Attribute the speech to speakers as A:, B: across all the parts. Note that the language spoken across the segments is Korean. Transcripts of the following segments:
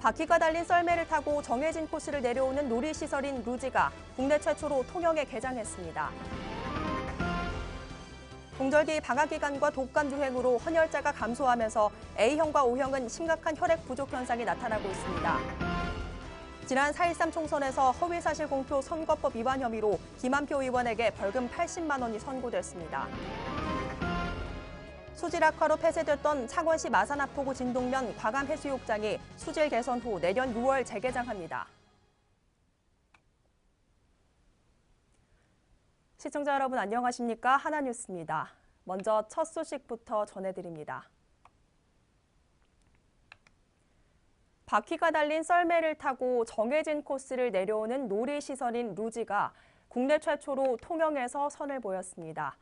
A: 바퀴가 달린 썰매를 타고 정해진 코스를 내려오는 놀이시설인 루지가 국내 최초로 통영에 개장했습니다. 동절기 방학 기간과 독감 유행으로 헌혈자가 감소하면서 A형과 O형은 심각한 혈액 부족 현상이 나타나고 있습니다. 지난 4.13 총선에서 허위사실 공표 선거법 위반 혐의로 김한표 의원에게 벌금 80만 원이 선고됐습니다. 수질 악화로 폐쇄됐던 창원시 마산아포구 진동면 과감 해수욕장이 수질 개선 후 내년 6월 재개장합니다. 시청자 여러분 안녕하십니까? 하나뉴스입니다. 먼저 첫 소식부터 전해드립니다. 바퀴가 달린 썰매를 타고 정해진 코스를 내려오는 놀이시설인 루지가 국내 최초로 통영에서 선을 보였습니다.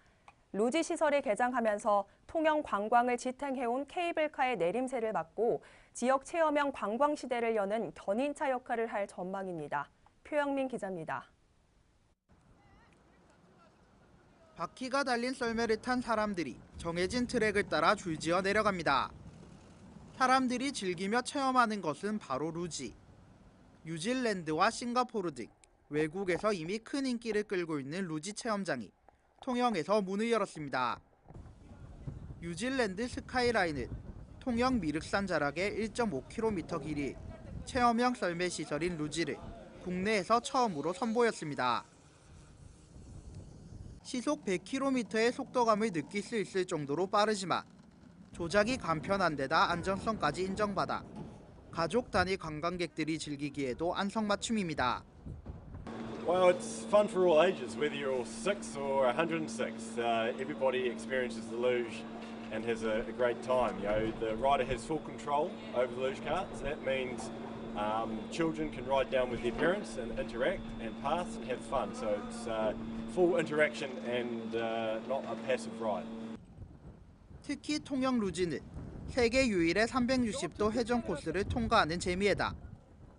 A: 루지 시설이 개장하면서 통영 관광을 지탱해온 케이블카의 내림세를 막고 지역 체험형 관광 시대를 여는 견인차 역할을 할 전망입니다. 표영민 기자입니다.
B: 바퀴가 달린 썰매를 탄 사람들이 정해진 트랙을 따라 줄지어 내려갑니다. 사람들이 즐기며 체험하는 것은 바로 루지. 뉴질랜드와 싱가포르 등 외국에서 이미 큰 인기를 끌고 있는 루지 체험장이 통영에서 문을 열었습니다. 뉴질랜드 스카이라인은 통영 미륵산 자락의 1.5km 길이 체험형 썰매 시설인 루지를 국내에서 처음으로 선보였습니다. 시속 100km의 속도감을 느낄 수 있을 정도로 빠르지만 조작이 간편한 데다 안전성까지 인정받아 가족 단위 관광객들이 즐기기에도 안성맞춤입니다.
C: Well, it's fun for all ages, whether you're all six or 106. Uh, everybody experiences the luge and has a, a great time. You know, the rider has full control over the luge carts. That means um, children can ride down with their parents and interact and pass and have fun. So it's uh, full interaction and uh, not a passive ride.
B: 특히 통영 루지는 세계 유일의 360도 회전 코스를 통과하는 재미에다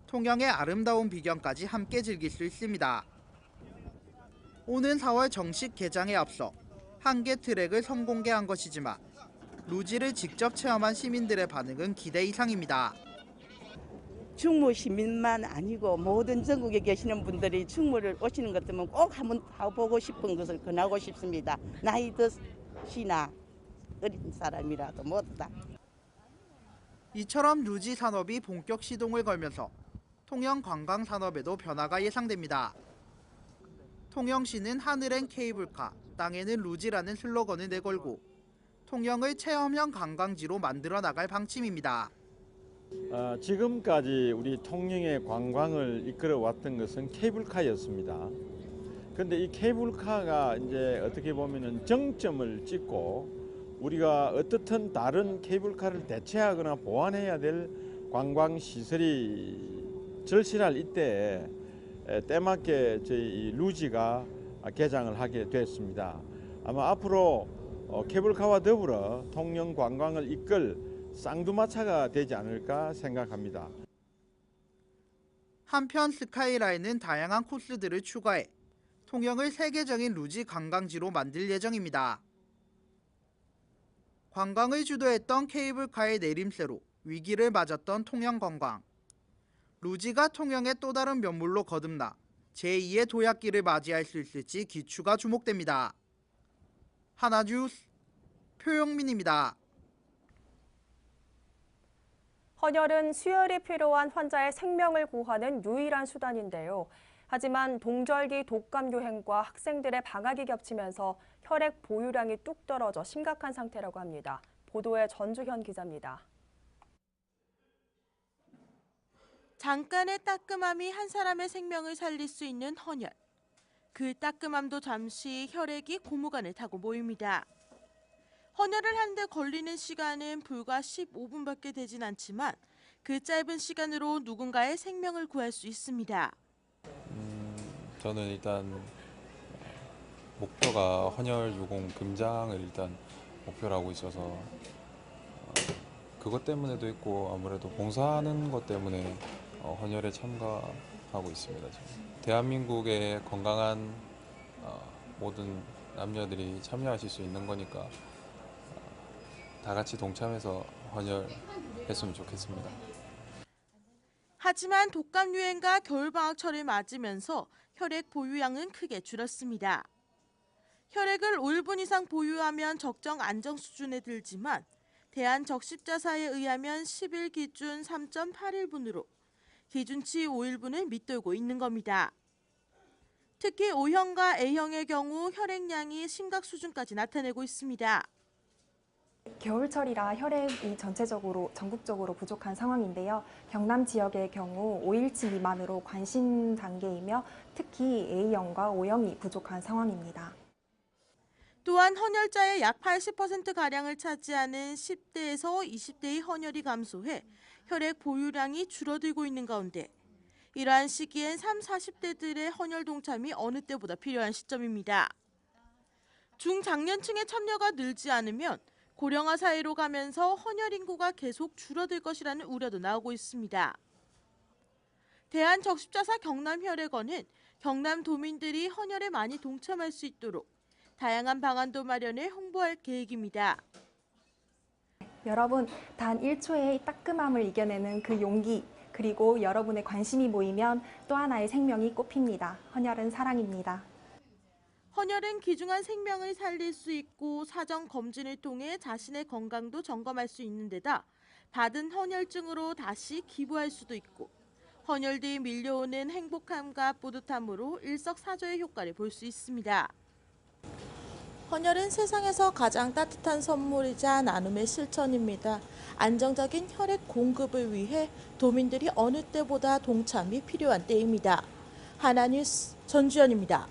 B: 통영의 아름다운 비경까지 함께 즐길 수 있습니다. 오는 4월 정식 개장에 앞서 한 개 트랙을 선공개한 것이지만 루지를 직접 체험한 시민들의 반응은 기대 이상입니다.
D: 충무 시민만 아니고 모든 전국에 계시는 분들이 충무를 오시는 것 때문에 꼭 한번 가보고 싶은 것을 권하고 싶습니다. 나이 드시나 어린 사람이라도 모두 다.
B: 이처럼 루지 산업이 본격 시동을 걸면서 통영 관광 산업에도 변화가 예상됩니다. 통영시는 하늘엔 케이블카, 땅에는 루지라는 슬로건을 내걸고 통영을 체험형 관광지로 만들어 나갈 방침입니다.
E: 아, 지금까지 우리 통영의 관광을 이끌어 왔던 것은 케이블카였습니다. 그런데 이 케이블카가 이제 어떻게 보면은 정점을 찍고 우리가 어떻든 다른 케이블카를 대체하거나 보완해야 될 관광 시설이 절실할 이때 때맞게 저희 루지가 개장을 하게 됐습니다. 아마 앞으로 어, 케이블카와 더불어 통영 관광을 이끌 쌍두마차가 되지 않을까 생각합니다.
B: 한편 스카이라인은 다양한 코스들을 추가해 통영을 세계적인 루지 관광지로 만들 예정입니다. 관광을 주도했던 케이블카의 내림세로 위기를 맞았던 통영 관광. 루지가 통영의 또 다른 면물로 거듭나 제2의 도약기를 맞이할 수 있을지 기추가 주목됩니다. 하나뉴스 표영민입니다.
A: 헌혈은 수혈이 필요한 환자의 생명을 구하는 유일한 수단인데요. 하지만 동절기 독감 유행과 학생들의 방학이 겹치면서 혈액 보유량이 뚝 떨어져 심각한 상태라고 합니다. 보도에 전주현 기자입니다.
F: 잠깐의 따끔함이 한 사람의 생명을 살릴 수 있는 헌혈. 그 따끔함도 잠시 혈액이 고무관을 타고 모입니다. 헌혈을 하는데 걸리는 시간은 불과 15분밖에 되진 않지만 그 짧은 시간으로 누군가의 생명을 구할 수 있습니다.
G: 저는 일단 목표가 헌혈 유공 금장을 일단 목표로 하고 있어서 어, 그것 때문에도 있고 아무래도 봉사하는 것 때문에 어, 헌혈에 참가하고 있습니다. 대한민국의 건강한 어, 모든 남녀들이 참여하실 수 있는 거니까 어, 다 같이 동참해서 헌혈했으면 좋겠습니다.
F: 하지만 독감 유행과 겨울방학철을 맞으면서 혈액 보유량은 크게 줄었습니다. 혈액을 5일분 이상 보유하면 적정 안정 수준에 들지만 대한적십자사에 의하면 10일 기준 3.8일분으로 기준치 5일분을 밑돌고 있는 겁니다. 특히 O형과 A형의 경우 혈액량이 심각 수준까지 나타내고 있습니다.
H: 겨울철이라 혈액이 전체적으로 전국적으로 부족한 상황인데요. 경남 지역의 경우 5일치 미만으로 관심 단계이며 특히 A형과 O형이 부족한 상황입니다.
F: 또한 헌혈자의 약 80%가량을 차지하는 10대에서 20대의 헌혈이 감소해 혈액 보유량이 줄어들고 있는 가운데 이러한 시기엔 3, 40대들의 헌혈 동참이 어느 때보다 필요한 시점입니다. 중장년층의 참여가 늘지 않으면 고령화 사회로 가면서 헌혈 인구가 계속 줄어들 것이라는 우려도 나오고 있습니다. 대한적십자사 경남혈액원은 경남 도민들이 헌혈에 많이 동참할 수 있도록 다양한 방안도 마련해 홍보할 계획입니다.
H: 여러분, 단 1초의 따끔함을 이겨내는 그 용기, 그리고 여러분의 관심이 모이면 또 하나의 생명이 꽃핍니다. 헌혈은 사랑입니다.
F: 헌혈은 귀중한 생명을 살릴 수 있고 사전 검진을 통해 자신의 건강도 점검할 수 있는 데다 받은 헌혈증으로 다시 기부할 수도 있고 헌혈 뒤 밀려오는 행복함과 뿌듯함으로 일석사조의 효과를 볼 수 있습니다. 헌혈은 세상에서 가장 따뜻한 선물이자 나눔의 실천입니다. 안정적인 혈액 공급을 위해 도민들이 어느 때보다 동참이 필요한 때입니다. 하나뉴스 전주연입니다.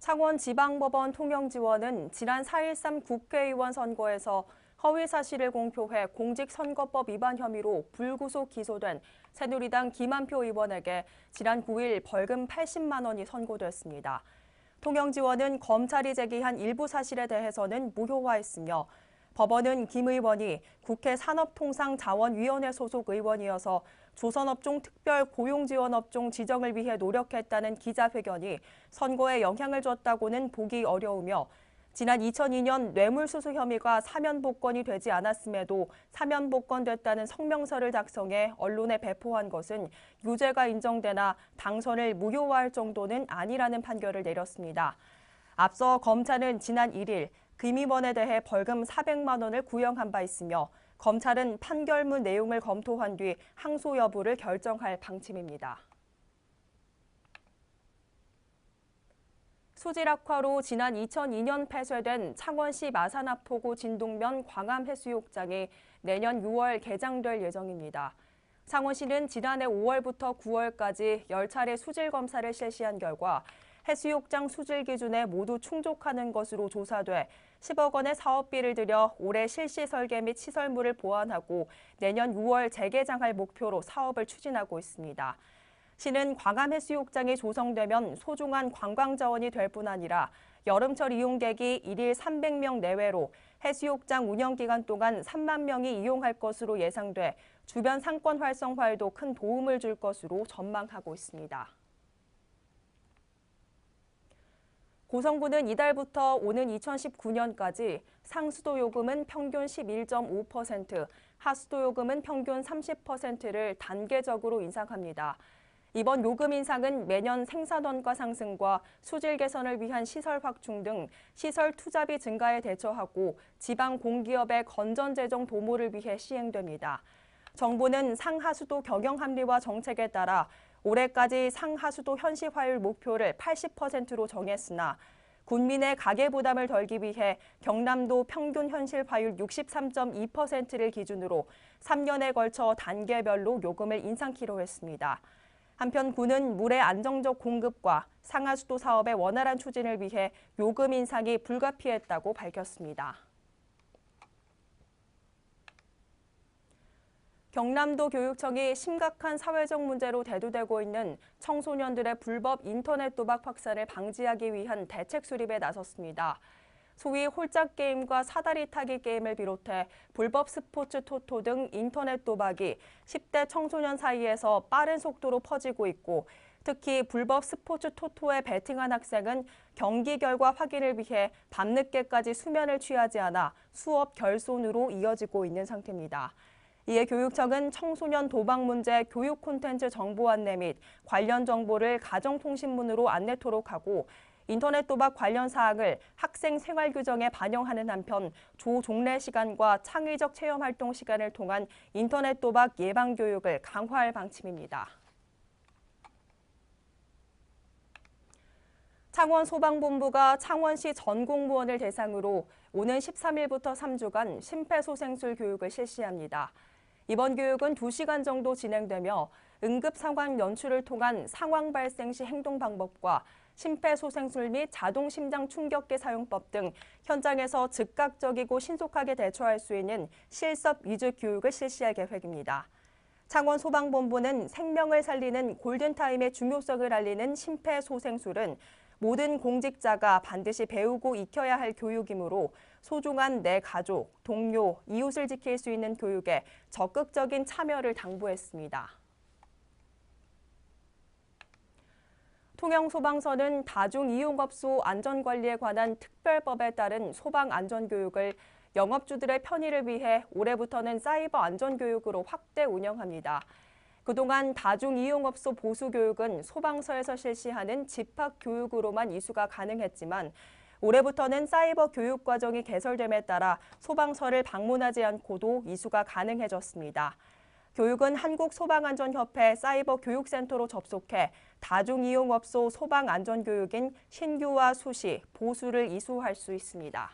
A: 창원지방법원 통영지원은 지난 4.13 국회의원 선거에서 허위 사실을 공표해 공직선거법 위반 혐의로 불구속 기소된 새누리당 김한표 의원에게 지난 9일 벌금 80만 원이 선고됐습니다. 통영지원은 검찰이 제기한 일부 사실에 대해서는 무효화했으며 법원은 김 의원이 국회 산업통상자원위원회 소속 의원이어서 조선업종 특별 고용지원업종 지정을 위해 노력했다는 기자회견이 선거에 영향을 줬다고는 보기 어려우며 지난 2002년 뇌물수수 혐의가 사면 복권이 되지 않았음에도 사면 복권됐다는 성명서를 작성해 언론에 배포한 것은 유죄가 인정되나 당선을 무효화할 정도는 아니라는 판결을 내렸습니다. 앞서 검찰은 지난 1일 김 의원에 대해 벌금 400만 원을 구형한 바 있으며 검찰은 판결문 내용을 검토한 뒤 항소 여부를 결정할 방침입니다. 수질 악화로 지난 2002년 폐쇄된 창원시 마산아포구 진동면 광암해수욕장이 내년 6월 개장될 예정입니다. 창원시는 지난해 5월부터 9월까지 10차례 수질 검사를 실시한 결과 해수욕장 수질 기준에 모두 충족하는 것으로 조사돼 10억 원의 사업비를 들여 올해 실시 설계 및 시설물을 보완하고 내년 6월 재개장할 목표로 사업을 추진하고 있습니다. 시는 광암 해수욕장이 조성되면 소중한 관광 자원이 될 뿐 아니라 여름철 이용객이 일일 300명 내외로 해수욕장 운영 기간 동안 3만 명이 이용할 것으로 예상돼 주변 상권 활성화에도 큰 도움을 줄 것으로 전망하고 있습니다. 고성군은 이달부터 오는 2019년까지 상수도 요금은 평균 11.5%, 하수도 요금은 평균 30%를 단계적으로 인상합니다. 이번 요금 인상은 매년 생산원가 상승과 수질 개선을 위한 시설 확충 등 시설 투자비 증가에 대처하고 지방 공기업의 건전 재정 도모를 위해 시행됩니다. 정부는 상하수도 경영 합리화 정책에 따라 올해까지 상하수도 현시화율 목표를 80%로 정했으나 군민의 가계 부담을 덜기 위해 경남도 평균 현실화율 63.2%를 기준으로 3년에 걸쳐 단계별로 요금을 인상키로 했습니다. 한편 군은 물의 안정적 공급과 상하수도 사업의 원활한 추진을 위해 요금 인상이 불가피했다고 밝혔습니다. 경남도 교육청이 심각한 사회적 문제로 대두되고 있는 청소년들의 불법 인터넷 도박 확산을 방지하기 위한 대책 수립에 나섰습니다. 소위 홀짝 게임과 사다리 타기 게임을 비롯해 불법 스포츠 토토 등 인터넷 도박이 10대 청소년 사이에서 빠른 속도로 퍼지고 있고 특히 불법 스포츠 토토에 베팅한 학생은 경기 결과 확인을 위해 밤늦게까지 수면을 취하지 않아 수업 결손으로 이어지고 있는 상태입니다. 이에 교육청은 청소년 도박 문제 교육 콘텐츠 정보 안내 및 관련 정보를 가정통신문으로 안내토록 하고 인터넷 도박 관련 사항을 학생 생활 규정에 반영하는 한편 조종례 시간과 창의적 체험 활동 시간을 통한 인터넷 도박 예방 교육을 강화할 방침입니다. 창원 소방본부가 창원시 전 공무원을 대상으로 오는 13일부터 3주간 심폐소생술 교육을 실시합니다. 이번 교육은 2시간 정도 진행되며 응급 상황 연출을 통한 상황 발생 시 행동 방법과 심폐소생술 및 자동 심장 충격기 사용법 등 현장에서 즉각적이고 신속하게 대처할 수 있는 실습 위주 교육을 실시할 계획입니다. 창원 소방본부는 생명을 살리는 골든타임의 중요성을 알리는 심폐소생술은 모든 공직자가 반드시 배우고 익혀야 할 교육이므로 소중한 내 가족, 동료, 이웃을 지킬 수 있는 교육에 적극적인 참여를 당부했습니다. 통영소방서는 다중이용업소 안전관리에 관한 특별법에 따른 소방안전교육을 영업주들의 편의를 위해 올해부터는 사이버 안전교육으로 확대 운영합니다. 그동안 다중이용업소 보수교육은 소방서에서 실시하는 집합교육으로만 이수가 가능했지만 올해부터는 사이버 교육 과정이 개설됨에 따라 소방서를 방문하지 않고도 이수가 가능해졌습니다. 교육은 한국소방안전협회 사이버 교육센터로 접속해 다중이용업소 소방안전교육인 신규와 수시, 보수를 이수할 수 있습니다.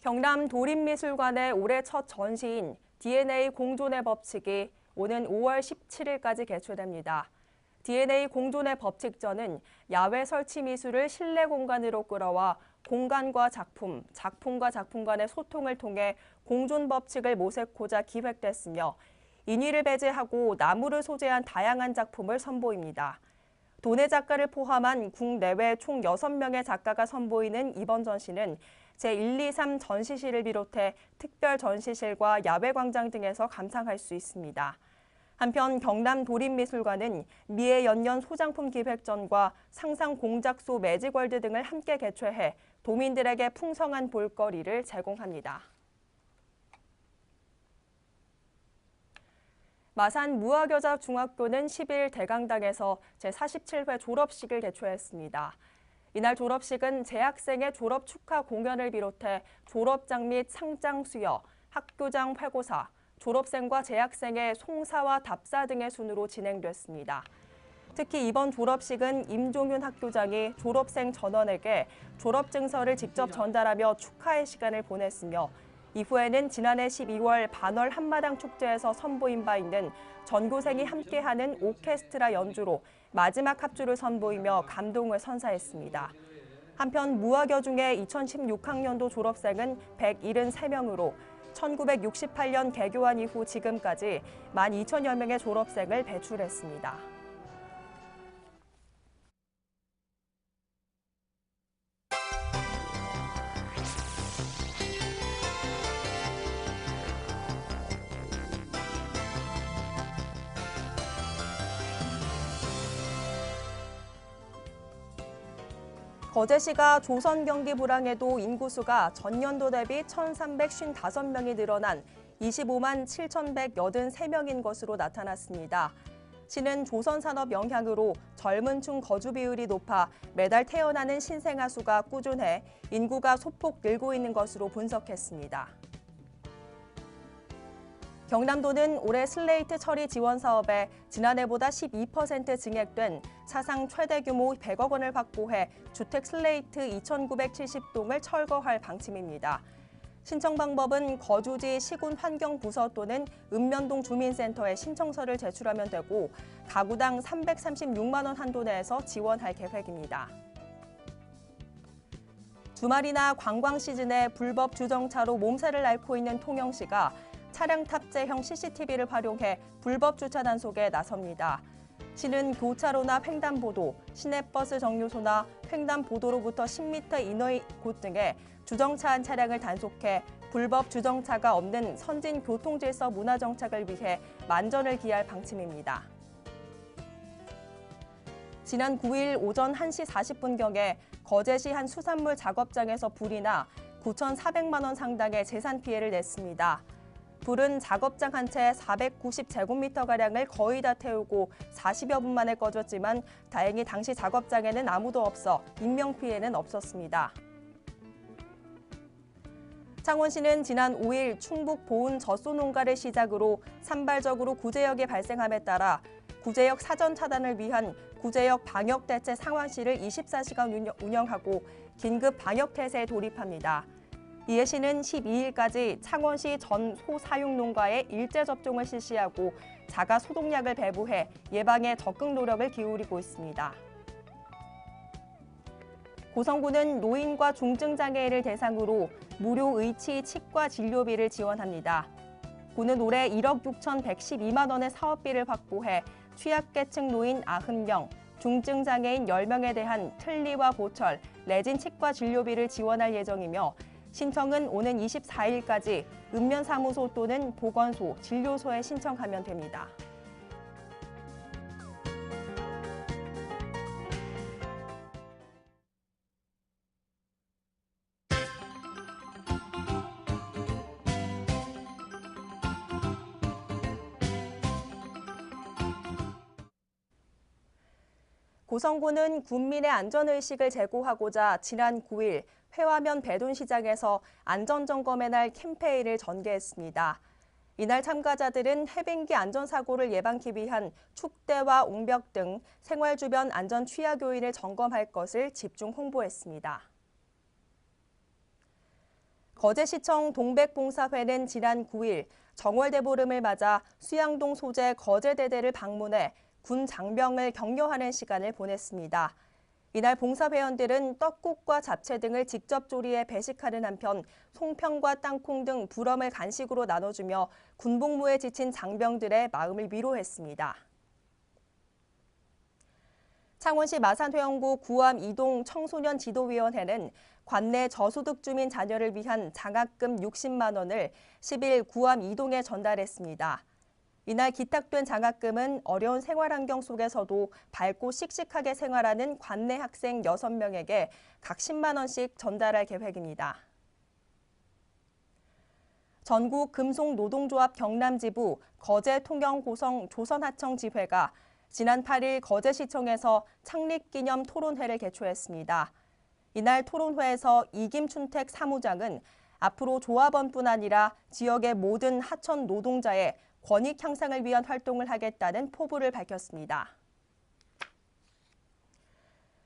A: 경남 도립미술관의 올해 첫 전시인 DNA 공존의 법칙이 오는 5월 17일까지 개최됩니다. DNA 공존의 법칙전은 야외 설치 미술을 실내 공간으로 끌어와 공간과 작품, 작품과 작품 간의 소통을 통해 공존 법칙을 모색고자 기획됐으며 인위를 배제하고 나무를 소재한 다양한 작품을 선보입니다. 도내 작가를 포함한 국내외 총 6명의 작가가 선보이는 이번 전시는 제1, 2, 3 전시실을 비롯해 특별 전시실과 야외 광장 등에서 감상할 수 있습니다. 한편 경남 도립미술관은 미애 연년 소장품 기획전과 상상 공작소 매직월드 등을 함께 개최해 도민들에게 풍성한 볼거리를 제공합니다. 마산 무학여자 중학교는 10일 대강당에서 제47회 졸업식을 개최했습니다. 이날 졸업식은 재학생의 졸업 축하 공연을 비롯해 졸업장 및 상장 수여, 학교장 회고사, 졸업생과 재학생의 송사와 답사 등의 순으로 진행됐습니다. 특히 이번 졸업식은 임종윤 학교장이 졸업생 전원에게 졸업 증서를 직접 전달하며 축하의 시간을 보냈으며 이후에는 지난해 12월 반월 한마당 축제에서 선보인 바 있는 전교생이 함께하는 오케스트라 연주로 마지막 합주를 선보이며 감동을 선사했습니다. 한편 무학여 중에 2016학년도 졸업생은 173명으로 1968년 개교한 이후 지금까지 12,000여 명의 졸업생을 배출했습니다. 거제시가 조선 경기 불황에도 인구수가 전년도 대비 1,355명이 늘어난 25만 7,183명인 것으로 나타났습니다. 시는 조선 산업 영향으로 젊은 층 거주 비율이 높아 매달 태어나는 신생아 수가 꾸준해 인구가 소폭 늘고 있는 것으로 분석했습니다. 경남도는 올해 슬레이트 처리 지원 사업에 지난해보다 12% 증액된 사상 최대 규모 100억 원을 확보해 주택 슬레이트 2,970동을 철거할 방침입니다. 신청 방법은 거주지 시군 환경부서 또는 읍면동 주민센터에 신청서를 제출하면 되고 가구당 336만 원 한도 내에서 지원할 계획입니다. 주말이나 관광 시즌에 불법 주정차로 몸살을 앓고 있는 통영 시가 차량 탑재형 CCTV를 활용해 불법 주차 단속에 나섭니다. 시는 교차로나 횡단보도, 시내버스 정류소나 횡단보도로부터 10m 이내의 곳 등에 주정차한 차량을 단속해 불법 주정차가 없는 선진 교통질서 문화 정착을 위해 만전을 기할 방침입니다. 지난 9일 오전 1시 40분경에 거제시 한 수산물 작업장에서 불이 나 9,400만 원 상당의 재산 피해를 냈습니다. 불은 작업장 한 채 490제곱미터가량을 거의 다 태우고 40여 분 만에 꺼졌지만 다행히 당시 작업장에는 아무도 없어 인명피해는 없었습니다. 창원시는 지난 5일 충북 보은 젖소 농가를 시작으로 산발적으로 구제역이 발생함에 따라 구제역 사전 차단을 위한 구제역 방역 대체 상황실을 24시간 운영- 운영하고 긴급 방역 태세에 돌입합니다. 이에 시는 12일까지 창원시 전 소사육 농가에 일제 접종을 실시하고 자가 소독약을 배부해 예방에 적극 노력을 기울이고 있습니다. 고성군은 노인과 중증장애인을 대상으로 무료 의치 치과 진료비를 지원합니다. 군은 올해 1억 6,112만 원의 사업비를 확보해 취약계층 노인 90명, 중증장애인 10명에 대한 틀니와 보철, 레진 치과 진료비를 지원할 예정이며 신청은 오는 24일까지 읍면사무소 또는 보건소, 진료소에 신청하면 됩니다. 고성군은 군민의 안전의식을 제고하고자 지난 9일 회화면 배돈시장에서 안전점검의 날 캠페인을 전개했습니다. 이날 참가자들은 해빙기 안전사고를 예방하기 위한 축대와 옹벽 등 생활 주변 안전 취약 요인을 점검할 것을 집중 홍보했습니다. 거제시청 동백봉사회는 지난 9일 정월대보름을 맞아 수양동 소재 거제대대를 방문해 군 장병을 격려하는 시간을 보냈습니다. 이날 봉사회원들은 떡국과 잡채 등을 직접 조리해 배식하는 한편 송편과 땅콩 등 부럼을 간식으로 나눠주며 군복무에 지친 장병들의 마음을 위로했습니다. 창원시 마산회원구 구암 이동 청소년 지도위원회는 관내 저소득 주민 자녀를 위한 장학금 60만 원을 10일 구암 이동에 전달했습니다. 이날 기탁된 장학금은 어려운 생활 환경 속에서도 밝고 씩씩하게 생활하는 관내 학생 6명에게 각 10만 원씩 전달할 계획입니다. 전국 금속노동조합 경남지부 거제 통영고성 조선하청 지회가 지난 8일 거제시청에서 창립기념 토론회를 개최했습니다. 이날 토론회에서 이김춘택 사무장은 앞으로 조합원뿐 아니라 지역의 모든 하천 노동자의 권익 향상을 위한 활동을 하겠다는 포부를 밝혔습니다.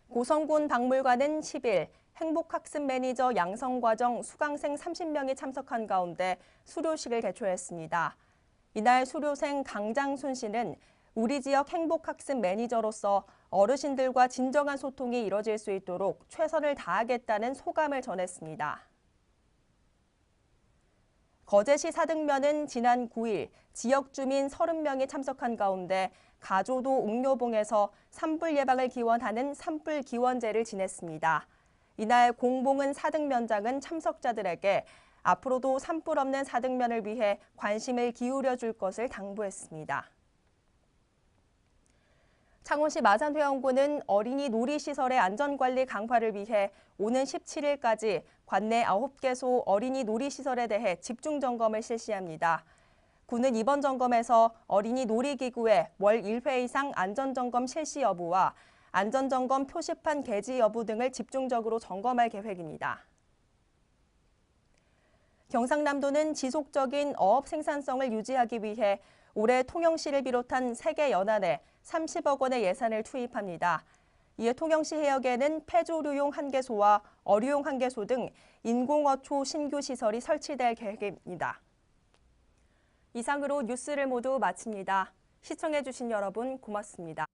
A: 고성군 박물관은 10일 행복학습 매니저 양성과정 수강생 30명이 참석한 가운데 수료식을 개최했습니다. 이날 수료생 강장순 씨는 우리 지역 행복학습 매니저로서 어르신들과 진정한 소통이 이뤄질 수 있도록 최선을 다하겠다는 소감을 전했습니다. 거제시 사등면은 지난 9일 지역 주민 30명이 참석한 가운데 가조도 옥료봉에서 산불 예방을 기원하는 산불 기원제를 지냈습니다. 이날 공봉은 사등면장은 참석자들에게 앞으로도 산불 없는 사등면을 위해 관심을 기울여 줄 것을 당부했습니다. 창원시 마산회원구는 어린이 놀이시설의 안전관리 강화를 위해 오는 17일까지 관내 9개소 어린이 놀이시설에 대해 집중 점검을 실시합니다. 구는 이번 점검에서 어린이 놀이기구의 월 1회 이상 안전점검 실시 여부와 안전점검 표시판 게지 여부 등을 집중적으로 점검할 계획입니다. 경상남도는 지속적인 어업 생산성을 유지하기 위해 올해 통영시를 비롯한 세계 연안에 30억 원의 예산을 투입합니다. 이에 통영시 해역에는 폐조류용 한개소와 어류용 한개소 등 인공어초 신규 시설이 설치될 계획입니다. 이상으로 뉴스를 모두 마칩니다. 시청해주신 여러분 고맙습니다.